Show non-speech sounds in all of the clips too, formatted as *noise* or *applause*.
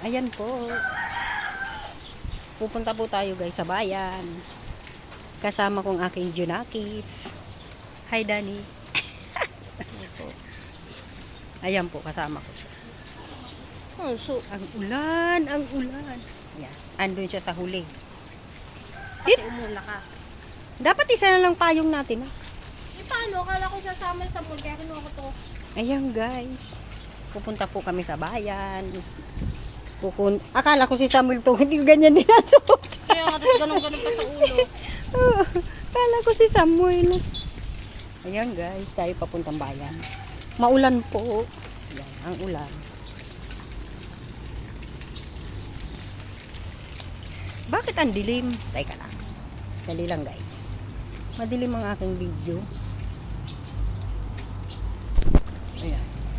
Ayan po. Pupunta po tayo guys sa bayan. Kasama kong aking Junakis. Hi Danny. *laughs* Ayan po. Kasama ko siya. Oh, so, Ang ulan, ang ulan. Ayan, andun siya sa huli. kasi umula ka. Dapat isa na lang payong natin. Ah. Eh, paano? Akala ko sasama sa mall, kaya kinuha ko to. Ayan guys. Pupunta po kami sa bayan. Pukun Akala ko si Samuel to, *laughs* hindi ganyan dinasok. Kaya nga, tapos ganun-ganun pa sa ulo. Oh, *laughs* Akala ko si Samuel. Ayan guys, tayo papuntang bayan. Maulan po. Ayan, ang ulan. Bakit ang dilim? Teka lang. Dali lang guys. Madilim ang aking video.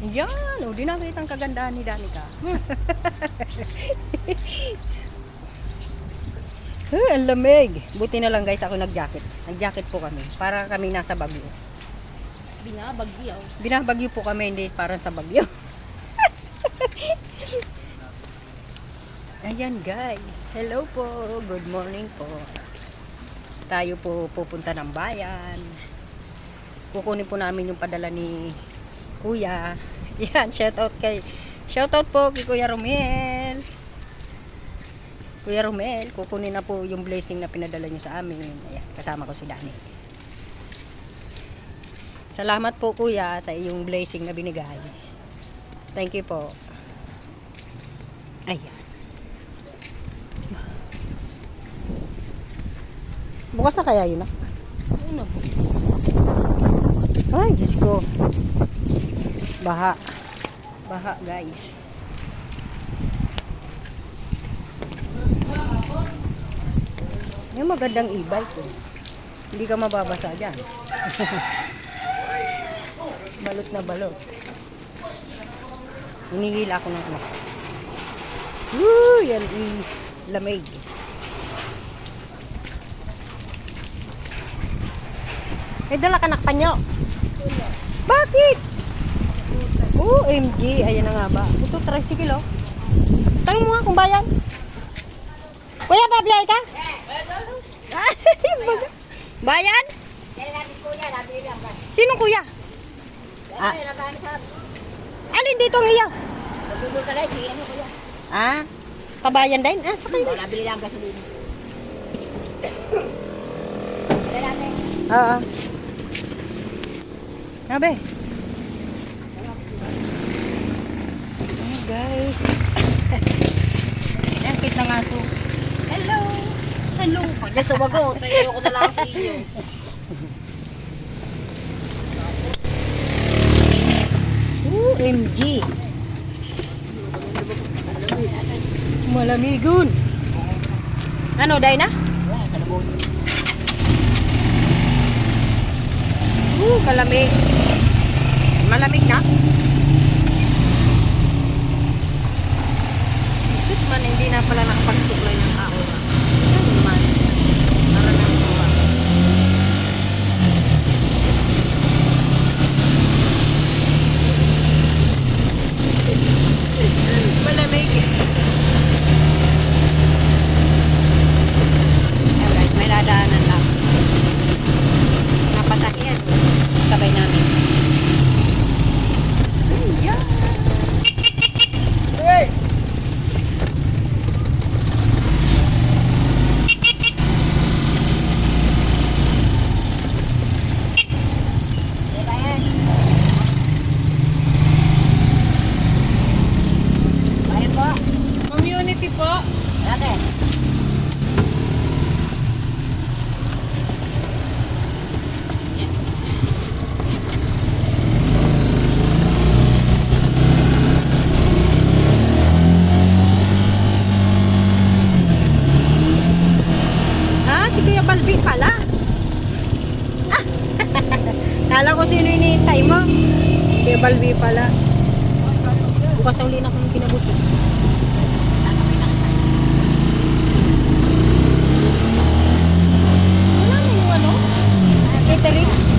Ayan. O, di nakita ang kagandahan ni Danica. *laughs* Ay, ang lamig. Buti na lang guys ako nag-jacket. Nag-jacket po kami. Para kami nasa Bagyo. Binabagyaw. Binabagyo po kami, hindi parang sa Bagyo. *laughs* Ayan guys. Hello po. Good morning po. Tayo po pupunta ng bayan. Kukunin po namin yung padala ni Kuya. *laughs* Yan, shout out kay Shout out po kay Kuya Romel. Kuya Romel, kukunin na po yung blessing na pinadala niyo sa amin. Ayan, kasama ko si Dani. Salamat po kuya sa iyong blessing na binigay. Thank you po. Ayan. Bukas na kaya yun ah? Ano? Ay, Diyos ko. Baha. Baha, guys. Yung magandang e-bike eh. Hindi ka mababasa dyan. *laughs* balot na balot. Hinihila ako ng anak. Woo! Yan i-lamig. May dala ka nakpanyo. Bakit? OMG, ayan na nga ba? Ito, tricycle oh. Tanong mo nga kung bayan. Kuya, babiyay ka? *laughs* Ay, baga. Bayan? Sino kuya? Ah, alin dito ang iya? Ah, pabayan din? Ah, sakay din. Nabili lang gasolina. Oo. Sabi. Guys. Ayan, kit ng aso. Hello! Hello! Pag nasa wago, tayo ko na lang sa iyo. OMG. Malamigon. Ano, dahil na? Uh, kalamig. Malamig na? Jesus man, hindi na pala nakapagsuklay ng Alvin pala. Ah, *laughs* Kala ko sino iniintay mo. Kuya Balbi pala. Bukas uli na kong kinabusin. Wala na yung ano? Catering?